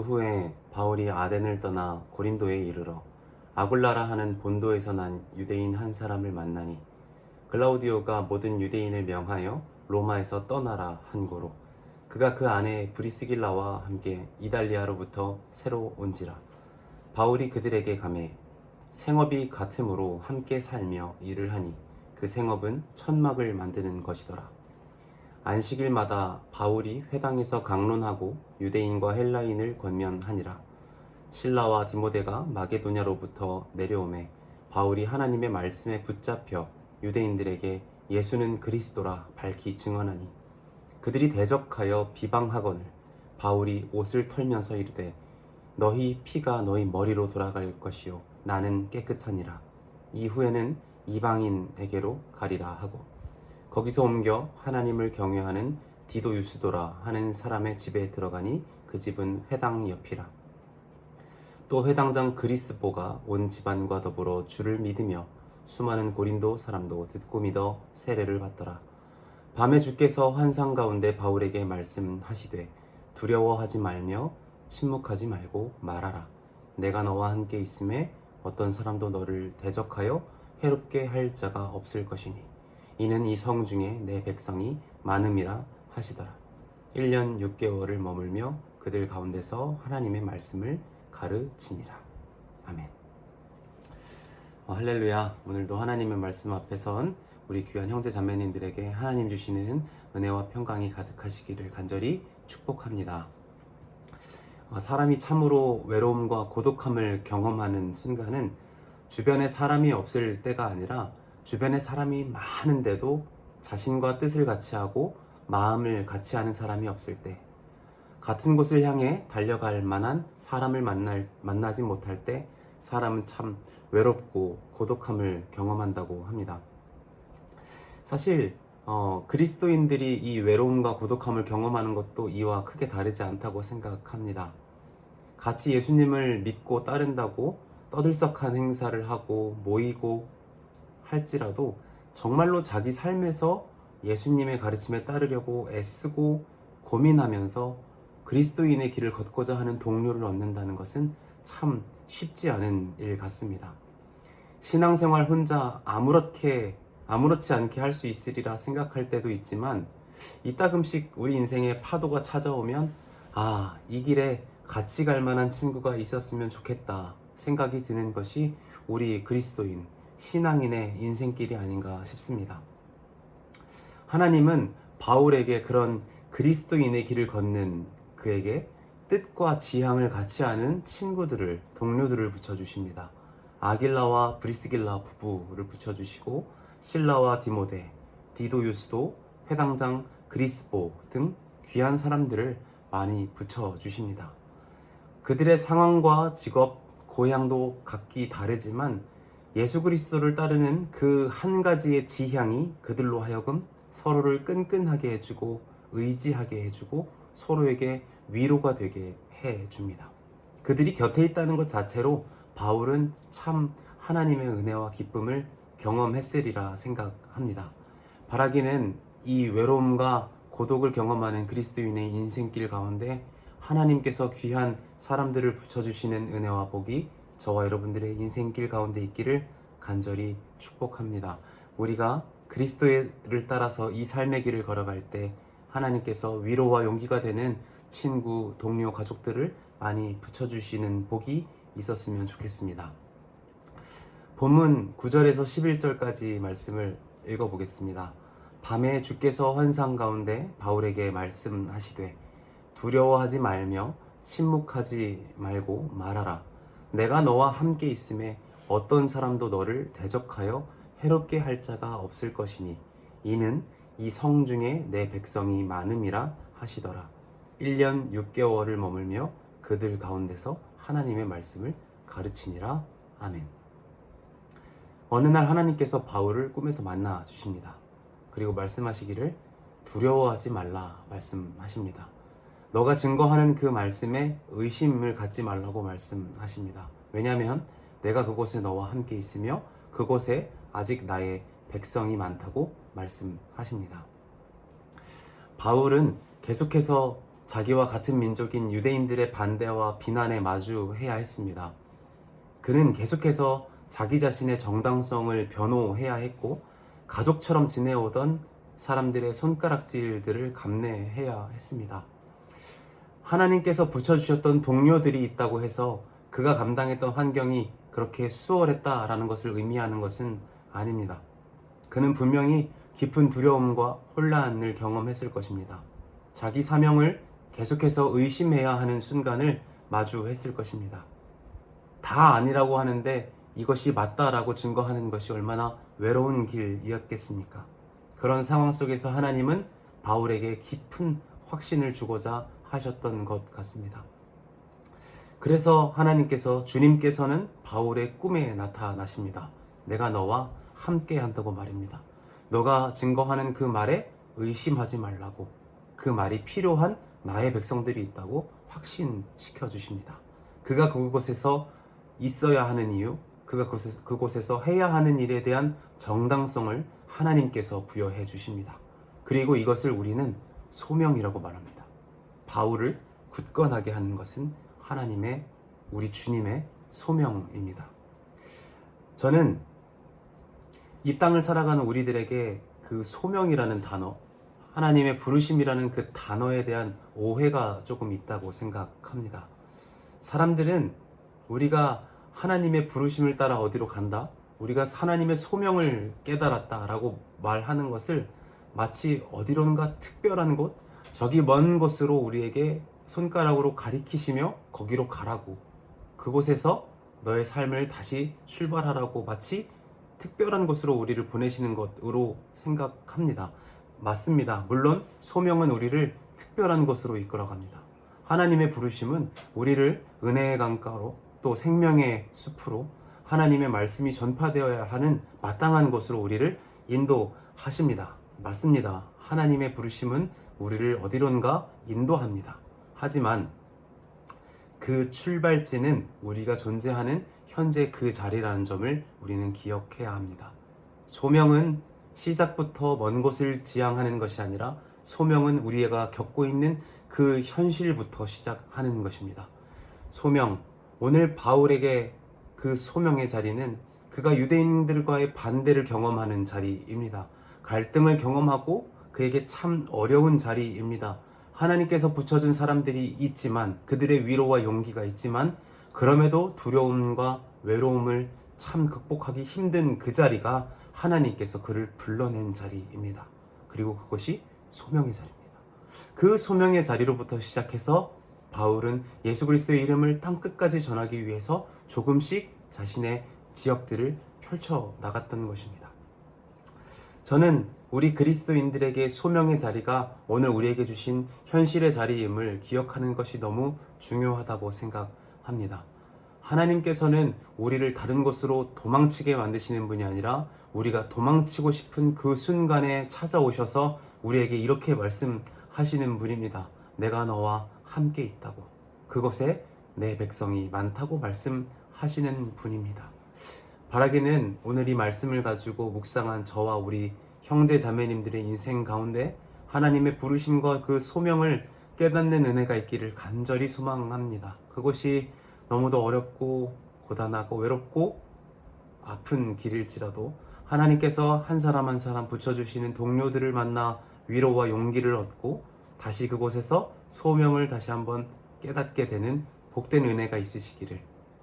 그 후에 바울이 아덴을 떠나 고린도에 이르러 아굴라라 하는 본도에서 난 유대인 한 사람을 만나니 글라우디오가 모든 유대인을 명하여 로마에서 떠나라 한 고로 그가 그 안에 브리스길라와 함께 이달리아로부터 새로 온지라. 바울이 그들에게 감해 생업이 같으므로 함께 살며 일을 하니 그 생업은 천막을 만드는 것이더라 안식일마다 바울이 회당에서 강론하고 유대인과 헬라인을 권면하니라. 신라와 디모데가 마게도냐로부터 내려오매 바울이 하나님의 말씀에 붙잡혀 유대인들에게 예수는 그리스도라 밝히 증언하니 그들이 대적하여 비방하거늘 바울이 옷을 털면서 이르되 너희 피가 너희 머리로 돌아갈 것이요 나는 깨끗하니라. 이후에는 이방인에게로 가리라 하고 거기서 옮겨 하나님을 경외하는 디도 유스도라 하는 사람의 집에 들어가니 그 집은 회당 옆이라 또 회당장 그리스보가 온 집안과 더불어 주를 믿으며 수많은 고린도 사람도 듣고 믿어 세례를 받더라. 밤에 주께서 환상 가운데 바울에게 말씀하시되 두려워하지 말며 침묵하지 말고 말하라. 내가 너와 함께 있음에 어떤 사람도 너를 대적하여 해롭게 할 자가 없을 것이니 이는 이 성 중에 내 백성이 많음이라 하시더라. 1년 6개월을 머물며 그들 가운데서 하나님의 말씀을 가르치니라. 아멘. 어, 할렐루야. 오늘도 하나님의 말씀 앞에 선 우리 귀한 형제 자매님들에게 하나님 주시는 은혜와 평강이 가득하시기를 간절히 축복합니다. 어, 사람이 참으로 외로움과 고독함을 경험하는 순간은 주변에 사람이 없을 때가 아니라 주변에 사람이 많은데도 자신과 뜻을 같이 하고 마음을 같이 하는 사람이 없을 때 같은 곳을 향해 달려갈 만한 사람을 만날, 만나지 못할 때 사람은 참 외롭고 고독함을 경험한다고 합니다. 사실 어, 그리스도인들이 이 외로움과 고독함을 경험하는 것도 이와 크게 다르지 않다고 생각합니다. 같이 예수님을 믿고 따른다고 떠들썩한 행사를 하고 모이고 할지라도 정말로 자기 삶에서 예수님의 가르침에 따르려고 애쓰고 고민하면서 그리스도인의 길을 걷고자 하는 동료를 얻는다는 것은 참 쉽지 않은 일 같습니다. 신앙생활 혼자 아무렇게 아무렇지 않게 할 수 있으리라 생각할 때도 있지만 이따금씩 우리 인생에 파도가 찾아오면 아, 이 길에 같이 갈 만한 친구가 있었으면 좋겠다 생각이 드는 것이 우리 그리스도인, 신앙인의 인생길이 아닌가 싶습니다. 하나님은 바울에게 그런 그리스도인의 길을 걷는 그에게 뜻과 지향을 같이 하는 친구들을 동료들을 붙여 주십니다. 아길라와 브리스길라 부부를 붙여 주시고 신라와 디모데, 디도유스도, 회당장 그리스보 등 귀한 사람들을 많이 붙여 주십니다. 그들의 상황과 직업, 고향도 각기 다르지만 예수 그리스도를 따르는 그 한 가지의 지향이 그들로 하여금 서로를 끈끈하게 해주고 의지하게 해주고 서로에게 위로가 되게 해 줍니다. 그들이 곁에 있다는 것 자체로 바울은 참 하나님의 은혜와 기쁨을 경험했으리라 생각합니다. 바라기는 이 외로움과 고독을 경험하는 그리스도인의 인생길 가운데 하나님께서 귀한 사람들을 붙여주시는 은혜와 복이 저와 여러분들의 인생길 가운데 있기를 간절히 축복합니다. 우리가 그리스도를 따라서 이 삶의 길을 걸어갈 때 하나님께서 위로와 용기가 되는 친구, 동료, 가족들을 많이 붙여주시는 복이 있었으면 좋겠습니다. 본문 9절에서 11절까지 말씀을 읽어보겠습니다. 밤에 주께서 환상 가운데 바울에게 말씀하시되 두려워하지 말며 침묵하지 말고 말하라. 내가 너와 함께 있음에 어떤 사람도 너를 대적하여 해롭게 할 자가 없을 것이니 이는 이 성 중에 내 백성이 많음이라 하시더라. 1년 6개월을 머물며 그들 가운데서 하나님의 말씀을 가르치니라. 아멘. 어느 날 하나님께서 바울을 꿈에서 만나 주십니다. 그리고 말씀하시기를 두려워하지 말라 말씀하십니다. 너가 증거하는 그 말씀에 의심을 갖지 말라고 말씀하십니다. 왜냐하면 내가 그곳에 너와 함께 있으며 그곳에 아직 나의 백성이 많다고 말씀하십니다. 바울은 계속해서 자기와 같은 민족인 유대인들의 반대와 비난에 마주해야 했습니다. 그는 계속해서 자기 자신의 정당성을 변호해야 했고 가족처럼 지내오던 사람들의 손가락질들을 감내해야 했습니다. 하나님께서 붙여주셨던 동료들이 있다고 해서 그가 감당했던 환경이 그렇게 수월했다라는 것을 의미하는 것은 아닙니다. 그는 분명히 깊은 두려움과 혼란을 경험했을 것입니다. 자기 사명을 계속해서 의심해야 하는 순간을 마주했을 것입니다. 다 아니라고 하는데 이것이 맞다라고 증거하는 것이 얼마나 외로운 길이었겠습니까? 그런 상황 속에서 하나님은 바울에게 깊은 확신을 주고자 하셨던 것 같습니다. 그래서 하나님께서 주님께서는 바울의 꿈에 나타나십니다. 내가 너와 함께 한다고 말입니다. 너가 증거하는 그 말에 의심하지 말라고 그 말이 필요한 나의 백성들이 있다고 확신시켜 주십니다. 그가 그곳에서 있어야 하는 이유, 그가 그곳에서, 해야 하는 일에 대한 정당성을 하나님께서 부여해 주십니다. 그리고 이것을 우리는 소명이라고 말합니다. 바울을 굳건하게 하는 것은 하나님의 우리 주님의 소명입니다. 저는 이 땅을 살아가는 우리들에게 그 소명이라는 단어, 하나님의 부르심이라는 그 단어에 대한 오해가 조금 있다고 생각합니다. 사람들은 우리가 하나님의 부르심을 따라 어디로 간다? 우리가 하나님의 소명을 깨달았다라고 말하는 것을 마치 어디론가 특별한 곳, 저기 먼 곳으로 우리에게 손가락으로 가리키시며 거기로 가라고 그곳에서 너의 삶을 다시 출발하라고 마치 특별한 곳으로 우리를 보내시는 것으로 생각합니다. 맞습니다. 물론 소명은 우리를 특별한 곳으로 이끌어갑니다. 하나님의 부르심은 우리를 은혜의 강가로 또 생명의 숲으로 하나님의 말씀이 전파되어야 하는 마땅한 곳으로 우리를 인도하십니다. 맞습니다. 하나님의 부르심은 우리를 어디론가 인도합니다. 하지만 그 출발지는 우리가 존재하는 현재 그 자리라는 점을 우리는 기억해야 합니다. 소명은 시작부터 먼 곳을 지향하는 것이 아니라 소명은 우리가 겪고 있는 그 현실부터 시작하는 것입니다. 소명, 오늘 바울에게 그 소명의 자리는 그가 유대인들과의 반대를 경험하는 자리입니다. 갈등을 경험하고 그에게 참 어려운 자리입니다. 하나님께서 붙여준 사람들이 있지만 그들의 위로와 용기가 있지만 그럼에도 두려움과 외로움을 참 극복하기 힘든 그 자리가 하나님께서 그를 불러낸 자리입니다. 그리고 그것이 소명의 자리입니다. 그 소명의 자리로부터 시작해서 바울은 예수 그리스도의 이름을 땅 끝까지 전하기 위해서 조금씩 자신의 지역들을 펼쳐 나갔던 것입니다. 저는 우리 그리스도인들에게 소명의 자리가 오늘 우리에게 주신 현실의 자리임을 기억하는 것이 너무 중요하다고 생각합니다. 하나님께서는 우리를 다른 곳으로 도망치게 만드시는 분이 아니라 우리가 도망치고 싶은 그 순간에 찾아오셔서 우리에게 이렇게 말씀하시는 분입니다. 내가 너와 함께 있다고. 그곳에 내 백성이 많다고 말씀하시는 분입니다. 바라기는 오늘 이 말씀을 가지고 묵상한 저와 우리 형제 자매님들의 인생 가운데 하나님의 부르심과 그 소명을 깨닫는 은혜가 있기를 간절히 소망합니다. 그것이 너무도 어렵고 고단하고 외롭고 아픈 길일지라도 하나님께서 한 사람 한 사람 붙여주시는 동료들을 만나 위로와 용기를 얻고 다시 그곳에서 소명을 다시 한번 깨닫게 되는 복된 은혜가 있으시기를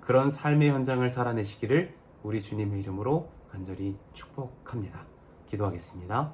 그런 삶의 현장을 살아내시기를 우리 주님의 이름으로 간절히 축복합니다. 기도하겠습니다.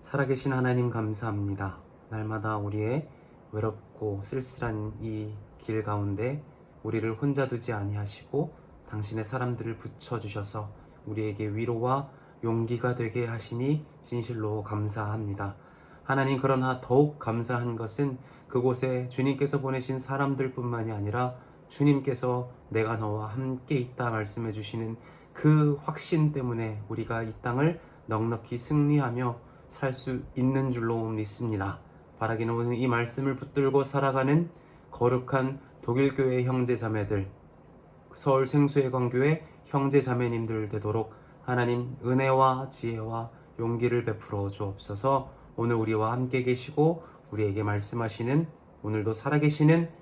살아계신 하나님 감사합니다. 날마다 우리의 외롭고 쓸쓸한 이 길 가운데 우리를 혼자 두지 아니하시고 당신의 사람들을 붙여 주셔서 우리에게 위로와 용기가 되게 하시니 진실로 감사합니다. 하나님 그러나 더욱 감사한 것은 그곳에 주님께서 보내신 사람들뿐만이 아니라 주님께서 내가 너와 함께 있다 말씀해 주시는 그 확신 때문에 우리가 이 땅을 넉넉히 승리하며 살 수 있는 줄로 믿습니다. 바라기는 오늘 이 말씀을 붙들고 살아가는 거룩한 독일교회 형제 자매들, 서울 생수회관교회 형제 자매님들 되도록 하나님 은혜와 지혜와 용기를 베풀어 주옵소서 오늘 우리와 함께 계시고 우리에게 말씀하시는 오늘도 살아계시는